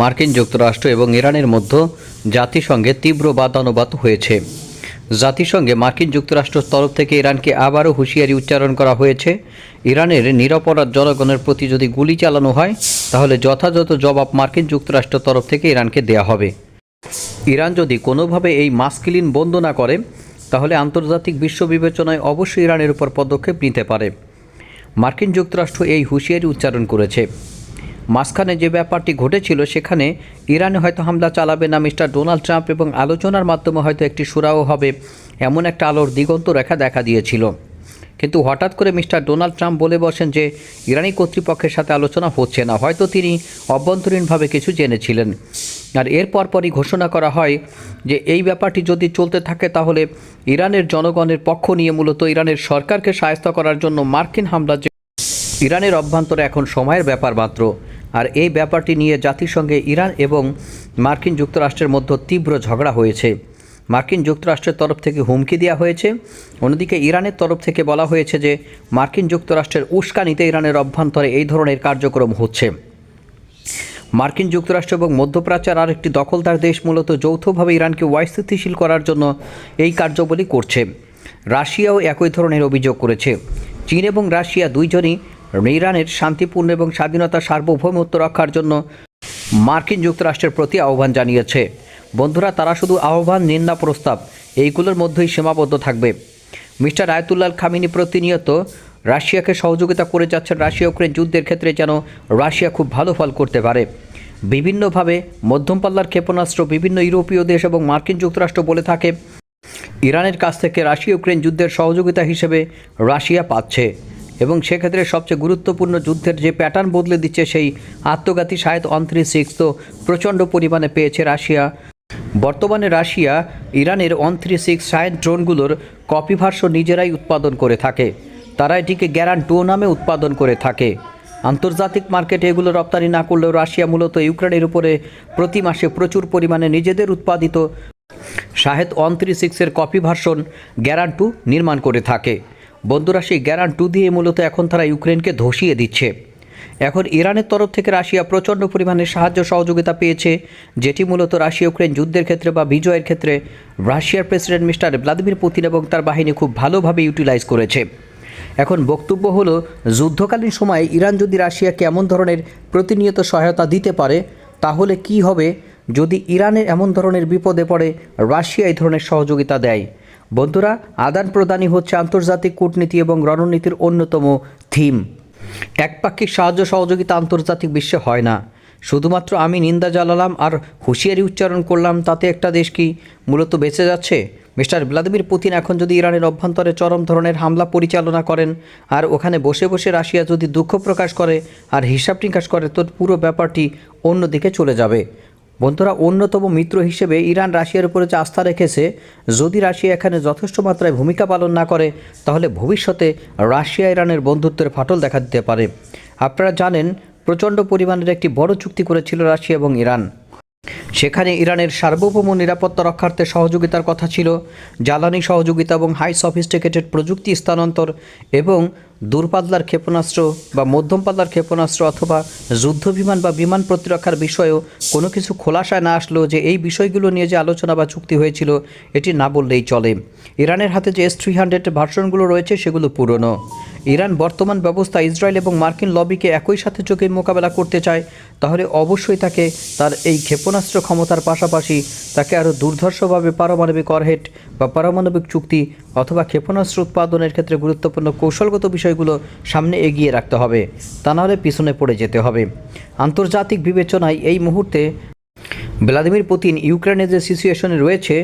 মার্কিন যুক্তরাষ্ট্র এবং ইরানের মধ্যে জাতিসংঘে তীব্র বাদানুবাদ হয়েছে। জাতিসংঘে মার্কিন যুক্তরাষ্ট্রের তরফ থেকে ইরানকে আবারও হুঁশিয়ারি উচ্চারণ করা হয়েছে। ইরানের নিরপরাধ জনগণের প্রতি যদি গুলি চালানো হয়, তাহলে যথাযথ জবাব মার্কিন যুক্তরাষ্ট্রের তরফ থেকে ইরানকে দেয়া হবে। ইরান যদি কোনোভাবে এই মাস্কিলিন বন্ধ না করে, তাহলে আন্তর্জাতিক বিশ্ব বিবেচনায় অবশ্যই ইরানের উপর পদক্ষেপ নিতে পারে। মার্কিন যুক্তরাষ্ট্র এই হুঁশিয়ারি উচ্চারণ করেছে। মাঝখানে যে ব্যাপারটি ঘটেছিল, সেখানে ইরানে হয়তো হামলা চালাবে না মিস্টার ডোনাল্ড ট্রাম্প এবং আলোচনার মাধ্যমে হয়তো একটি সুরাও হবে, এমন একটা আলোর দিগন্ত রেখা দেখা দিয়েছিল। কিন্তু হঠাৎ করে মিস্টার ডোনাল্ড ট্রাম্প বলে বসেন যে, ইরানি কর্তৃপক্ষের সাথে আলোচনা হচ্ছে না, হয়তো তিনি অভ্যন্তরীণভাবে কিছু জেনেছিলেন। আর এর পরপরই ঘোষণা করা হয় যে, এই ব্যাপারটি যদি চলতে থাকে, তাহলে ইরানের জনগণের পক্ষ নিয়ে মূলত ইরানের সরকারকে সাহায্য করার জন্য মার্কিন হামলা ইরানের অভ্যন্তরে এখন সময়ের ব্যাপার মাত্র। আর এই ব্যাপারটি নিয়ে জাতিসংঘে ইরান এবং মার্কিন যুক্তরাষ্ট্রের মধ্যে তীব্র ঝগড়া হয়েছে। মার্কিন যুক্তরাষ্ট্রের তরফ থেকে হুমকি দেওয়া হয়েছে। অন্যদিকে ইরানের তরফ থেকে বলা হয়েছে যে, মার্কিন যুক্তরাষ্ট্রের উস্কানিতে ইরানের অভ্যন্তরে এই ধরনের কার্যক্রম হচ্ছে। মার্কিন যুক্তরাষ্ট্র এবং মধ্যপ্রাচ্যের আরেকটি দখলদার দেশ মূলত যৌথভাবে ইরানকে অস্থিতিশীল করার জন্য এই কার্যবলী করছে। রাশিয়াও একই ধরনের অভিযোগ করেছে। চীন এবং রাশিয়া দুইজনই ইরানের শান্তিপূর্ণ এবং স্বাধীনতা সার্বভৌমত্ব রক্ষার জন্য মার্কিন যুক্তরাষ্ট্রের প্রতি আহ্বান জানিয়েছে। বন্ধুরা, তারা শুধু আহ্বান নিন্দা প্রস্তাব, এইগুলোর মধ্যেই সীমাবদ্ধ থাকবে। মিস্টার আয়তুল্লাহ খামিনি প্রতিনিয়ত রাশিয়াকে সহযোগিতা করে যাচ্ছেন রাশিয়া ইউক্রেন যুদ্ধের ক্ষেত্রে যেন রাশিয়া খুব ভালো ফল করতে পারে। বিভিন্নভাবে মধ্যম পাল্লার ক্ষেপণাস্ত্র বিভিন্ন ইউরোপীয় দেশ এবং মার্কিন যুক্তরাষ্ট্র বলে থাকে, ইরানের কাছ থেকে রাশিয়া ইউক্রেন যুদ্ধের সহযোগিতা হিসেবে রাশিয়া পাচ্ছে। এবং সেক্ষেত্রে সবচেয়ে গুরুত্বপূর্ণ যুদ্ধের যে প্যাটার্ন বদলে দিচ্ছে সেই আত্মঘাতী সায়দ অনত্রিশ সিক্স তো প্রচণ্ড পরিমাণে পেয়েছে রাশিয়া। বর্তমানে রাশিয়া ইরানের ওয়ান থ্রি সিক্স সায়েন্স ড্রোনগুলোর কপি ভার্সন নিজেরাই উৎপাদন করে থাকে। তারা এটিকে গ্যারান টু নামে উৎপাদন করে থাকে। আন্তর্জাতিক মার্কেটে এগুলো রপ্তানি না করলেও রাশিয়া মূলত ইউক্রেনের উপরে প্রতি মাসে প্রচুর পরিমাণে নিজেদের উৎপাদিত শাহেদ ওয়ান থ্রি সিক্সের কপি ভার্সন গ্যারান টু নির্মাণ করে থাকে। বন্ধুরা, সেই গ্যারান টু দিয়ে মূলত এখন তারা ইউক্রেনকে ধসিয়ে দিচ্ছে। এখন ইরানের তরফ থেকে রাশিয়া প্রচণ্ড পরিমাণে সাহায্য সহযোগিতা পেয়েছে, যেটি মূলত রাশিয়া ইউক্রেন যুদ্ধের ক্ষেত্রে বা বিজয়ের ক্ষেত্রে রাশিয়ার প্রেসিডেন্ট মিস্টার ভ্লাদিমির পুতিন এবং তার বাহিনী খুব ভালোভাবে ইউটিলাইজ করেছে। এখন বক্তব্য হলো, যুদ্ধকালীন সময়ে ইরান যদি রাশিয়াকে এমন ধরনের প্রতিনিয়ত সহায়তা দিতে পারে, তাহলে কি হবে? যদি ইরানের এমন ধরনের বিপদে পড়ে, রাশিয়া এই ধরনের সহযোগিতা দেয়। বন্ধুরা, আদান প্রদানই হচ্ছে আন্তর্জাতিক কূটনীতি এবং রণনীতির অন্যতম থিম। একপাক্ষিক সাহায্য সহযোগিতা আন্তর্জাতিক বিশ্বে হয় না। শুধুমাত্র আমি নিন্দা জ্বালালাম আর হুঁশিয়ারি উচ্চারণ করলাম, তাতে একটা দেশ কি মূলত বেঁচে যাচ্ছে? মিস্টার ভ্লাদিমির পুতিন এখন যদি ইরানের অভ্যন্তরে চরম ধরনের হামলা পরিচালনা করেন আর ওখানে বসে বসে রাশিয়া যদি দুঃখ প্রকাশ করে আর হিসাব নিকাশ করে, তো পুরো ব্যাপারটি অন্যদিকে চলে যাবে। বন্ধুরা, অন্যতম মিত্র হিসেবে ইরান রাশিয়ার উপরে যে আস্থা রেখেছে, যদি রাশিয়া এখানে যথেষ্ট মাত্রায় ভূমিকা পালন না করে, তাহলে ভবিষ্যতে রাশিয়া ইরানের বন্ধুত্বের ফাটল দেখা দিতে পারে। আপনারা জানেন, প্রচণ্ড পরিমাণের একটি বড় চুক্তি করেছিল রাশিয়া এবং ইরান। সেখানে ইরানের সার্বভৌম নিরাপত্তা রক্ষার্থে সহযোগিতার কথা ছিল, জ্বালানি সহযোগিতা এবং হাই সফিস্টিকেটেড প্রযুক্তি স্থানান্তর এবং দূরপাল্লার ক্ষেপণাস্ত্র বা মধ্যম পাল্লার ক্ষেপণাস্ত্র অথবা যুদ্ধ বিমান বা বিমান প্রতিরক্ষার বিষয়েও কোনো কিছু খোলাসায় না আসলো যে এই বিষয়গুলো নিয়ে যে আলোচনা বা চুক্তি হয়েছিল, এটি না বললেই চলে। ইরানের হাতে যে এস থ্রি হান্ড্রেড ভার্সনগুলো রয়েছে, সেগুলো পুরনো। ইরান বর্তমান ব্যবস্থা ইসরায়েল এবং মার্কিন লবিকে একই সাথে চোখে মোকাবেলা করতে চায়, তাহলে অবশ্যই তাকে তার এই ক্ষেপণাস্ত্র ক্ষমতার পাশাপাশি তাকে আরও দুর্ধর্ষভাবে পারমাণবিক অরহেড বা পারমাণবিক চুক্তি অথবা ক্ষেপণাস্ত্র উৎপাদনের ক্ষেত্রে গুরুত্বপূর্ণ কৌশলগত বিষয়গুলো সামনে এগিয়ে রাখতে হবে। তা নাহলে পিছনে পড়ে যেতে হবে। আন্তর্জাতিক বিবেচনায় এই মুহূর্তে ভ্লাদিমির পুতিন ইউক্রেনের যে সিচুয়েশনে রয়েছে,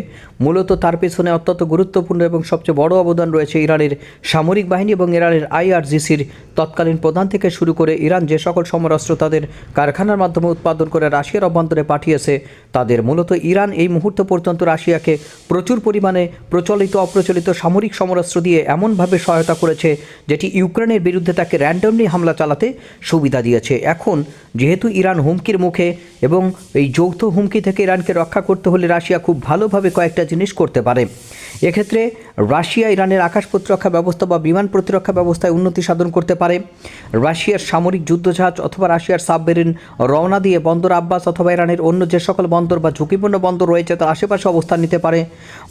মূলত তার পেছনে অত্যন্ত গুরুত্বপূর্ণ এবং সবচেয়ে বড় অবদান রয়েছে ইরানের সামরিক বাহিনী এবং ইরানের আইআরজিসির তৎকালীন প্রধান থেকে শুরু করে ইরান যে সকল সমরাস্ত্র তাদের কারখানার মাধ্যমে উৎপাদন করে রাশিয়ার অভ্যন্তরে পাঠিয়েছে, তাদের মূলত ইরান এই মুহূর্ত পর্যন্ত রাশিয়াকে প্রচুর পরিমাণে প্রচলিত, অপ্রচলিত সামরিক সমরাস্ত্র দিয়ে এমনভাবে সহায়তা করেছে যেটি ইউক্রেনের বিরুদ্ধে তাকে র্যান্ডমলি হামলা চালাতে সুবিধা দিয়েছে। এখন, যেহেতু ইরান হুমকির মুখে এবং এই যৌথ হুমকি থেকে ইরানকে রক্ষা করতে হলে রাশিয়া খুব ভালোভাবে কয়েকটা জিনিস করতে পারে। এক্ষেত্রে রাশিয়া ইরানের আকাশ প্রতিরক্ষা ব্যবস্থা বা বিমান প্রতিরক্ষা ব্যবস্থায় উন্নতি সাধন করতে পারে। রাশিয়ার সামরিক যুদ্ধজাহাজ অথবা রাশিয়ার সাবমেরিন রওনা দিয়ে বন্দর আব্বাস অথবা ইরানের অন্য যে সকল বন্দর বা ঝুঁকিপূর্ণ বন্দর রয়েছে, তার আশেপাশে অবস্থান নিতে পারে।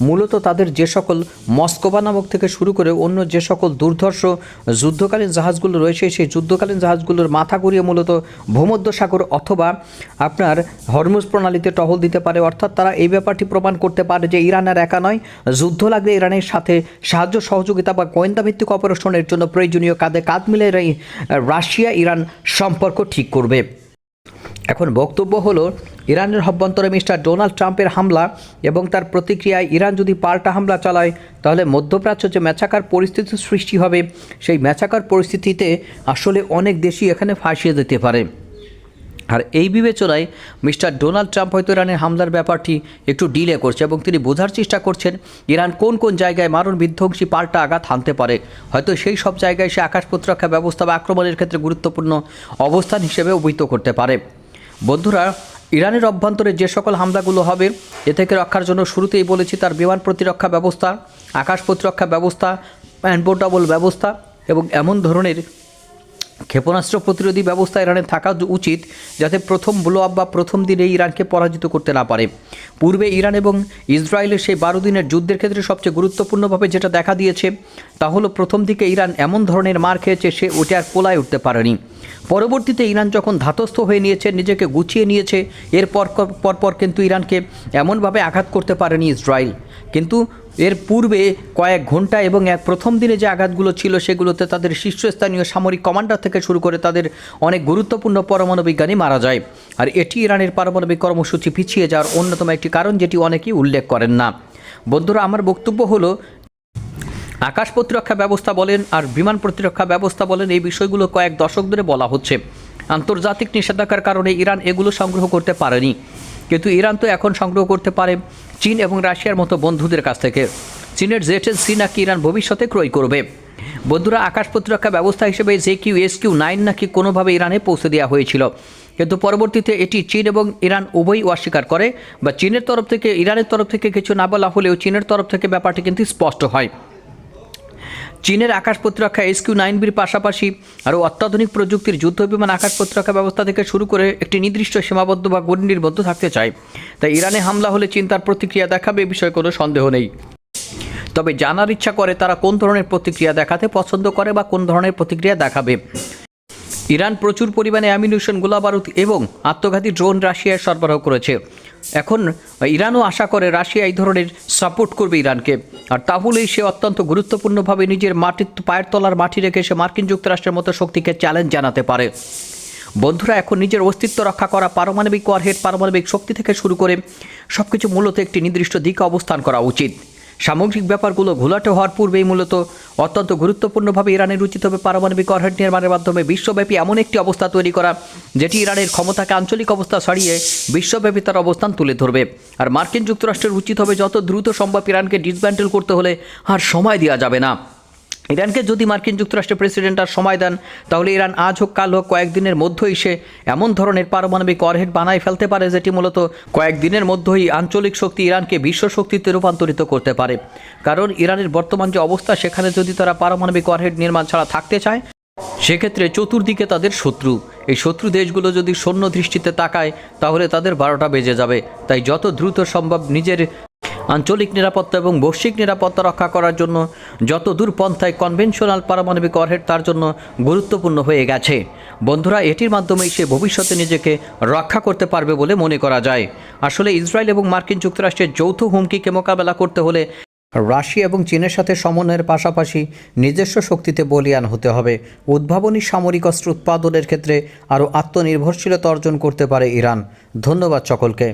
মূলত তাদের যে সকল মস্কোবা নামক থেকে শুরু করে অন্য যে সকল দুর্ধর্ষ যুদ্ধকালীন জাহাজগুলো রয়েছে, সেই যুদ্ধকালীন জাহাজগুলোর মাথা ঘুরিয়ে মূলত ভূমধ্যসাগর অথবা আপনার হরমুজ প্রণালীতে টহল দিতে পারে। অর্থাৎ তারা এই ব্যাপারটি প্রমাণ করতে পারে যে ইরান আর একা নয়, যুদ্ধ লাগলে ইরানের সাথে সাহায্য, সহযোগিতা বা গোয়েন্দা ভিত্তিক অপারেশনের জন্য প্রয়োজনীয় কাঁধে কাঁধ মিলে রাশিয়া ইরান সম্পর্ক ঠিক করবে। এখন বক্তব্য হলো, ইরানের অভ্যন্তরে মিস্টার ডোনাল্ড ট্রাম্পের হামলা এবং তার প্রতিক্রিয়ায় ইরান যদি পাল্টা হামলা চালায়, তাহলে মধ্যপ্রাচ্য যে ম্যাচাকার পরিস্থিতি সৃষ্টি হবে, সেই ম্যাচাকার পরিস্থিতিতে আসলে অনেক দেশই এখানে ফাঁসিয়ে দিতে পারে। আর এই বিবেচনায় মিস্টার ডোনাল্ড ট্রাম্প হয়তো ইরানের হামলার ব্যাপারটি একটু ডিলে করছে এবং তিনি বোঝার চেষ্টা করছেন ইরান কোন কোন জায়গায় মারণ বিধ্বংসী পাল্টা আঘাত হানতে পারে। হয়তো সেই সব জায়গায় সে আকাশ প্রতিরক্ষা ব্যবস্থা বা আক্রমণের ক্ষেত্রে গুরুত্বপূর্ণ অবস্থান হিসেবে অভিহিত করতে পারে। বন্ধুরা, ইরানের অভ্যন্তরে যে সকল হামলাগুলো হবে, এ থেকে রক্ষার জন্য শুরুতেই বলেছি তার বিমান প্রতিরক্ষা ব্যবস্থা, আকাশ প্রতিরক্ষা ব্যবস্থা অ্যান্ডপোর্টাবল ব্যবস্থা এবং এমন ধরনের ক্ষেপণাস্ত্র প্রতিরোধী ব্যবস্থা ইরানের থাকা উচিত যাতে প্রথম ব্লো আপ বা প্রথম দিনে ইরানকে পরাজিত করতে না পারে। পূর্বে ইরান এবং ইসরায়েলের সেই বারো দিনের যুদ্ধের ক্ষেত্রে সবচেয়ে গুরুত্বপূর্ণভাবে যেটা দেখা দিয়েছে, তা হলো প্রথম দিকে ইরান এমন ধরনের মার খেয়েছে সে ওটা আর পোলায় উঠতে পারেনি। পরবর্তীতে ইরান যখন ধাতস্থ হয়ে নিয়েছে, নিজেকে গুছিয়ে নিয়েছে, এরপর পরপর কিন্তু ইরানকে এমনভাবে আঘাত করতে পারেনি ইসরায়েল। কিন্তু এর পূর্বে কয়েক ঘণ্টা এবং এক প্রথম দিনে যে আঘাতগুলো ছিল সেগুলোতে তাদের শীর্ষস্থানীয় সামরিক কমান্ডার থেকে শুরু করে তাদের অনেক গুরুত্বপূর্ণ পরমাণু বিজ্ঞানী মারা যায়। আর এটি ইরানের পারমাণবিক কর্মসূচি পিছিয়ে যাওয়ার অন্যতম একটি কারণ যেটি অনেকেই উল্লেখ করেন না। বন্ধুরা, আমার বক্তব্য হলো, আকাশ প্রতিরক্ষা ব্যবস্থা বলেন আর বিমান প্রতিরক্ষা ব্যবস্থা বলেন এই বিষয়গুলো কয়েক দশক ধরে বলা হচ্ছে। আন্তর্জাতিক নিষেধাজ্ঞার কারণে ইরান এগুলো সংগ্রহ করতে পারেনি। কিন্তু ইরান তো এখন সংগ্রহ করতে পারে। চীন এবং রাশিয়ার মতো বন্ধুদের কাছ থেকে। চীনের জেটেল সি নাকি ইরান ভবিষ্যতে ক্রয় করবে? বন্ধুরা, আকাশ প্রতিরক্ষা ব্যবস্থা হিসেবে J Q S Q nine নাকি কোনোভাবে ইরানে পৌঁছে দেওয়া হয়েছিল? কিন্তু পরবর্তীতে এটি চীন এবং ইরান উভয়ই অস্বীকার করে, বা চীনের তরফ থেকে, ইরানের তরফ থেকে কিছু না বলা হলেও চীনের তরফ থেকে ব্যাপারটি কিন্তু স্পষ্ট হয়। চীনের আকাশ প্রতিরক্ষা এসকিউ নাইন বির পাশাপাশি আরও অত্যাধুনিক প্রযুক্তির যুদ্ধ বিমান আকাশ প্রতিরক্ষা ব্যবস্থা থেকে শুরু করে একটি নির্দিষ্ট সীমাবদ্ধ বা গণ্ডির মধ্যে থাকতে চায়। তাই ইরানে হামলা হলে চীন তার প্রতিক্রিয়া দেখাবে এ বিষয়ে কোনো সন্দেহ নেই। তবে জানার ইচ্ছা করে তারা কোন ধরনের প্রতিক্রিয়া দেখাতে পছন্দ করে বা কোন ধরনের প্রতিক্রিয়া দেখাবে। ইরান প্রচুর পরিমাণে অ্যামিনিশন গোলাবারুদ এবং আত্মঘাতী ড্রোন রাশিয়ায় সরবরাহ করেছে। এখন ইরানও আশা করে রাশিয়া এই ধরনের সাপোর্ট করবে ইরানকে। আর তাহলেই সে অত্যন্ত গুরুত্বপূর্ণভাবে নিজের মাটির পায়ের তলার মাটি রেখে সে মার্কিন যুক্তরাষ্ট্রের মতো শক্তিকে চ্যালেঞ্জ জানাতে পারে। বন্ধুরা, এখন নিজের অস্তিত্ব রক্ষা করা, পারমাণবিক ওয়ারহেড পারমাণবিক শক্তি থেকে শুরু করে সব কিছু মূলত একটি নির্দিষ্ট দিকে অবস্থান করা উচিত। সামগ্রিক ব্যাপারগুলো ঘোলাটে হওয়ার পূর্বেই মূলত অত্যন্ত গুরুত্বপূর্ণভাবে ইরানের উচিত হবে পারমাণবিক ওয়ারহেড নির্মাণের মাধ্যমে বিশ্বব্যাপী এমন একটি অবস্থা তৈরি করা, যেটি ইরানের ক্ষমতাকে আঞ্চলিক অবস্থা ছাড়িয়ে বিশ্বব্যাপী তার অবস্থান তুলে ধরবে। আর মার্কিন যুক্তরাষ্ট্রের উচিত হবে যত দ্রুত সম্ভব ইরানকে ডিসব্যান্ডেল করতে হলে আর সময় দেওয়া যাবে না। ইরানকে যদি মার্কিন যুক্তরাষ্ট্রের প্রেসিডেন্ট আর সময় দেন, তাহলে ইরান আজ হোক, কাল হোক, কয়েকদিনের মধ্যেই সে এমন ধরনের পারমাণবিক অরহেড বানায় ফেলতে পারে, যেটি মূলত কয়েকদিনের মধ্যেই আঞ্চলিক শক্তি ইরানকে বিশ্ব শক্তিতে রূপান্তরিত করতে পারে। কারণ ইরানের বর্তমান যে অবস্থা, সেখানে যদি তারা পারমাণবিক অরহেড নির্মাণ ছাড়া থাকতে চায়, সেক্ষেত্রে চতুর্দিকে তাদের শত্রু। এই শত্রু দেশগুলো যদি সৈন্য দৃষ্টিতে তাকায়, তাহলে তাদের বারোটা বেজে যাবে। তাই যত দ্রুত সম্ভব নিজের আঞ্চলিক নিরাপত্তা এবং বৈশ্বিক নিরাপত্তা রক্ষা করার জন্য যত দূর পন্থায় কনভেনশনাল পারমাণবিক অরহেড তার জন্য গুরুত্বপূর্ণ হয়ে গেছে। বন্ধুরা, এটির মাধ্যমেই সে ভবিষ্যতে নিজেকে রক্ষা করতে পারবে বলে মনে করা যায়। আসলে ইসরায়েল এবং মার্কিন যুক্তরাষ্ট্রের যৌথ হুমকিকে মোকাবেলা করতে হলে রাশিয়া এবং চীনের সাথে সমন্বয়ের পাশাপাশি নিজস্ব শক্তিতে বলিয়ান হতে হবে। উদ্ভাবনী সামরিক অস্ত্র উৎপাদনের ক্ষেত্রে আরও আত্মনির্ভরশীলতা অর্জন করতে পারে ইরান। ধন্যবাদ সকলকে।